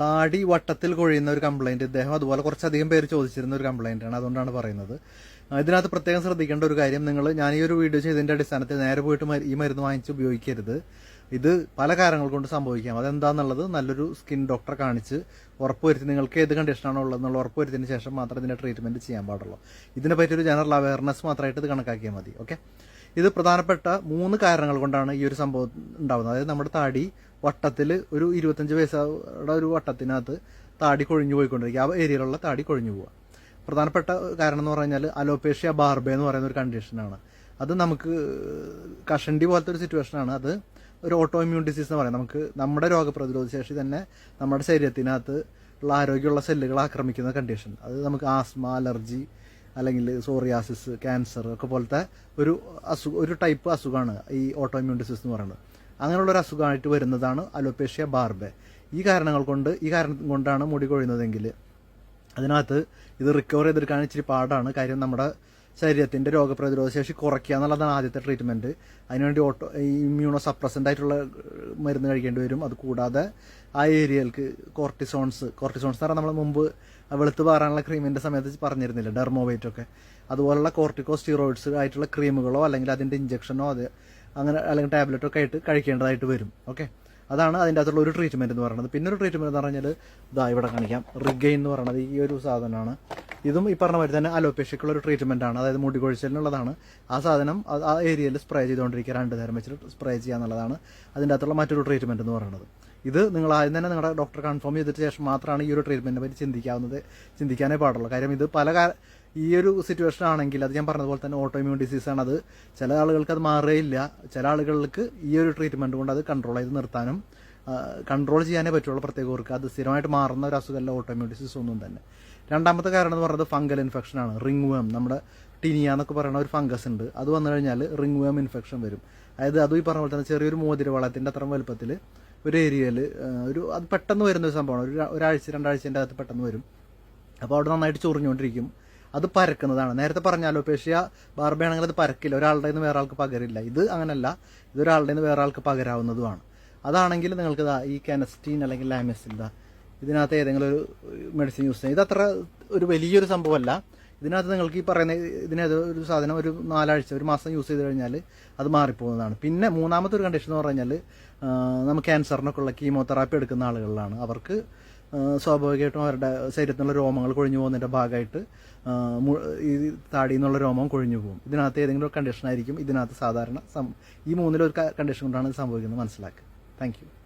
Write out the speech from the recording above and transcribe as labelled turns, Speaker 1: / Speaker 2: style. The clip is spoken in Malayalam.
Speaker 1: താടി വട്ടത്തിൽ കൊഴിയുന്ന ഒരു കംപ്ലൈന്റ് ഇദ്ദേഹം അതുപോലെ കുറച്ചധികം പേര് ചോദിച്ചിരുന്ന ഒരു കംപ്ലൈന്റാണ് ആണ്. അതുകൊണ്ടാണ് പറയുന്നത്. ഇതിനകത്ത് പ്രത്യേകം ശ്രദ്ധിക്കേണ്ട ഒരു കാര്യം നിങ്ങൾ ഞാൻ ഈ ഒരു വീഡിയോ ചെയ്തതിന്റെ അടിസ്ഥാനത്തിൽ നേരെ പോയിട്ട് ഈ മരുന്ന് വാങ്ങിച്ച് ഉപയോഗിക്കരുത്. ഇത് പല കാരണങ്ങൾ കൊണ്ട് സംഭവിക്കാം. അതെന്താന്നുള്ളത് നല്ലൊരു സ്കിൻ ഡോക്ടറെ കാണിച്ച് ഉറപ്പുവരുത്തി നിങ്ങൾക്ക് ഏത് കണ്ടീഷനാണോ ഉള്ളതെന്നുള്ള ഉറപ്പുവരുത്തിയതിന് ശേഷം മാത്രമേ ഇതിന്റെ ട്രീറ്റ്മെന്റ് ചെയ്യാൻ പാടുള്ളൂ. ഇതിനെപ്പറ്റി ഒരു ജനറൽ അവയർനെസ് മാത്രമായിട്ട് ഇത് കണക്കാക്കിയാൽ മതി. ഓക്കെ ഇത് പ്രധാനപ്പെട്ട മൂന്ന് കാരണങ്ങൾ കൊണ്ടാണ് ഈ ഒരു സംഭവം ഉണ്ടാകുന്നത് അതായത് നമ്മുടെ താടി വട്ടത്തിൽ ഒരു ഇരുപത്തഞ്ച് വയസ്സുടെ ഒരു വട്ടത്തിനകത്ത് താടി കൊഴിഞ്ഞു പോയിക്കൊണ്ടിരിക്കുക. ആ ഏരിയയിലുള്ള താടി കൊഴിഞ്ഞു പോവുക. പ്രധാനപ്പെട്ട കാരണം എന്ന് പറഞ്ഞാൽ അലോപേഷ്യ ബാർബെ എന്ന് പറയുന്ന ഒരു കണ്ടീഷനാണ് അത് നമുക്ക് കഷണ്ടി പോലത്തെ ഒരു സിറ്റുവേഷനാണ് അത് ഒരു ഓട്ടോ ഇമ്മ്യൂൺ ഡിസീസ് എന്ന് പറയാം. നമുക്ക് നമ്മുടെ രോഗപ്രതിരോധ ശേഷി തന്നെ നമ്മുടെ ശരീരത്തിനകത്ത് ഉള്ള ആരോഗ്യമുള്ള സെല്ലുകൾ ആക്രമിക്കുന്ന കണ്ടീഷൻ അത് നമുക്ക് ആസ്മ അലർജി അല്ലെങ്കിൽ സോറിയാസിസ് ക്യാൻസർ ഒക്കെ പോലത്തെ ഒരു അസുഖ ഒരു ടൈപ്പ് അസുഖമാണ് ഈ ഓട്ടോ ഇമ്മ്യൂൺ ഡിസീസ് എന്ന് പറയുന്നത്. അങ്ങനെയുള്ള ഒരു അസുഖമായിട്ട് വരുന്നതാണ് അലോപേഷ്യ ബാർബെ ഈ കാരണങ്ങൾ കൊണ്ട് ഈ കാരണം കൊണ്ടാണ് മുടി കൊഴിയുന്നതെങ്കിൽ അതിനകത്ത് ഇത് റിക്കവർ ചെയ്തെടുക്കാൻ ഇച്ചിരി പാടാണ്. കാര്യം നമ്മുടെ ശരീരത്തിന്റെ രോഗപ്രതിരോധ ശേഷി കുറയ്ക്കുക എന്നുള്ളതാണ് ആദ്യത്തെ ട്രീറ്റ്മെന്റ് അതിനുവേണ്ടി ഓട്ടോ ഇമ്മ്യൂണോ സപ്രസന്റ് ആയിട്ടുള്ള മരുന്ന് കഴിക്കേണ്ടി വരും. അത് കൂടാതെ ആ ഏരിയയിൽക്ക് കോർട്ടിസോൺസ് കോർട്ടിസോൺസ് എന്ന് പറഞ്ഞാൽ നമ്മൾ മുമ്പ് വെളുത്ത് പാറാനുള്ള ക്രീമിന്റെ സമയത്ത് പറഞ്ഞിരുന്നില്ല ഡെർമോവൈറ്റ് ഒക്കെ. അതുപോലുള്ള കോർട്ടിക്കോ സ്റ്റീറോയിഡ്സ് ആയിട്ടുള്ള ക്രീമുകളോ അല്ലെങ്കിൽ അതിന്റെ ഇഞ്ചക്ഷനോ അത് അങ്ങനെ അല്ലെങ്കിൽ ടാബ്ലറ്റോ ഒക്കെ ആയിട്ട് കഴിക്കേണ്ടതായിട്ട് വരും. ഓക്കെ അതാണ് അതിന്റെ അകത്തുള്ള ഒരു ട്രീറ്റ്മെന്റ് എന്ന് പറയുന്നത്. പിന്നെ ഒരു ട്രീറ്റ്മെന്റ് എന്ന് പറഞ്ഞാൽ ഇതാ ഇവിടെ കാണിക്കാം. റിഗെയിൻ എന്ന് പറയുന്നത് ഈ ഒരു സാധനമാണ്. ഇതും ഈ പറഞ്ഞ മാതിരി തന്നെ അലോപേഷ്യക്കുള്ള ഒരു ട്രീറ്റ്മെന്റ് ആണ്. അതായത് മുടി കൊഴിച്ചലിനുള്ളതാണ് ആ സാധനം ആ ഏരിയയിൽ സ്പ്രേ ചെയ്തുകൊണ്ടിരിക്കുക. രണ്ട് നേരം വെച്ചിട്ട് സ്പ്രേ ചെയ്യുക എന്നുള്ളതാണ് അതിന്റെ അകത്തുള്ള മറ്റൊരു ട്രീറ്റ്മെന്റ് എന്ന് പറയുന്നത്. ഇത് നിങ്ങൾ ആദ്യം തന്നെ നിങ്ങളുടെ ഡോക്ടർ കൺഫേം ചെയ്തിട്ട് ശേഷം മാത്രമാണ് ഈ ഒരു ട്രീറ്റ്മെന്റിനെ പറ്റി ചിന്തിക്കാവുന്നത് ചിന്തിക്കാനേ പാടുള്ളൂ. കാര്യം ഇത് പല ഈ ഒരു സിറ്റുവേഷൻ ആണെങ്കിൽ അത് ഞാൻ പറഞ്ഞതുപോലെ തന്നെ ഓട്ടോ ഡിസീസ് ആണ് അത്. ചില ആളുകൾക്ക് അത് മാറുകയില്ല. ചില ആളുകൾക്ക് ഈ ഒരു ട്രീറ്റ്മെന്റ് കൊണ്ട് അത് കൺട്രോൾ ചെയ്ത് നിർത്താനും കൺട്രോൾ ചെയ്യാനേ പറ്റുള്ളൂ പ്രത്യേകവർക്ക് അത് സ്ഥിരമായിട്ട് മാറുന്ന ഒരു അസുഖമല്ല ഓട്ടോമ്യൂട്ടിസിസ് ഒന്നും തന്നെ. രണ്ടാമത്തെ കാരണം എന്ന് പറയുന്നത് ഫംഗൽ ഇൻഫെക്ഷൻ ആണ്. റിംഗ് വേം നമ്മുടെ ടിനിയ എന്നൊക്കെ പറയുന്ന ഒരു ഫംഗസ് ഉണ്ട്. അത് വന്നു കഴിഞ്ഞാൽ റിംഗ് വേം ഇൻഫെക്ഷൻ വരും. അതായത് അതും ഈ പറഞ്ഞ പോലെ തന്നെ ചെറിയൊരു മോതിര വളത്തിന്റെ അത്ര വലുപ്പത്തിൽ ഒരു ഏരിയയിൽ ഒരു അത് പെട്ടെന്ന് വരുന്ന ഒരു സംഭവമാണ്. ഒരു ഒരാഴ്ച രണ്ടാഴ്ചന്റെ അകത്ത് പെട്ടെന്ന് വരും. അപ്പോൾ അവിടെ നന്നായിട്ട് ചൊറിഞ്ഞുകൊണ്ടിരിക്കും. അത് പരക്കുന്നതാണ്. നേരത്തെ പറഞ്ഞാലോ പേഷ്യ ബാർബയാണെങ്കിൽ അത് പരക്കില്ല. ഒരാളുടെ നിന്ന് വേറെ ആൾക്ക് പകരില്ല. ഇത് അങ്ങനല്ല. ഇത് ഒരാളുടെ നിന്ന് വേറെ ആൾക്ക് പകരാവുന്നതുമാണ്. അതാണെങ്കിൽ നിങ്ങൾക്ക് ദാ ഈ കെനസ്റ്റീൻ അല്ലെങ്കിൽ ലാമിസിൻ ഇതാ ഇതിനകത്ത് ഏതെങ്കിലും ഒരു മെഡിസിൻ യൂസ് ചെയ്യാം. ഇതത്ര ഒരു വലിയൊരു സംഭവമല്ല. ഇതിനകത്ത് നിങ്ങൾക്ക് ഈ പറയുന്ന ഇതിനകത്ത് ഒരു സാധനം ഒരു നാലാഴ്ച ഒരു മാസം യൂസ് ചെയ്ത് കഴിഞ്ഞാൽ അത് മാറിപ്പോകുന്നതാണ്. പിന്നെ മൂന്നാമത്തെ ഒരു കണ്ടീഷൻ എന്ന് പറഞ്ഞാൽ നമുക്ക് ക്യാൻസറിനൊക്കെ ഉള്ള കീമോതെറാപ്പി എടുക്കുന്ന ആളുകളിലാണ്. അവർക്ക് സ്വാഭാവികമായിട്ടും അവരുടെ ശരീരത്തിനുള്ള രോമങ്ങൾ കൊഴിഞ്ഞു പോകുന്നതിന്റെ ഭാഗമായിട്ട് ഈ താടിയിൽ നിന്നുള്ള രോമം കൊഴിഞ്ഞു പോകും. ഇതിനകത്ത് ഏതെങ്കിലും ഒരു കണ്ടീഷൻ ആയിരിക്കും ഇതിനകത്ത് സാധാരണ ഈ മൂന്നിലൊരു കണ്ടീഷൻ കൊണ്ടാണ് ഇത് സംഭവിക്കുന്നത് മനസ്സിലാക്കുക. Thank you.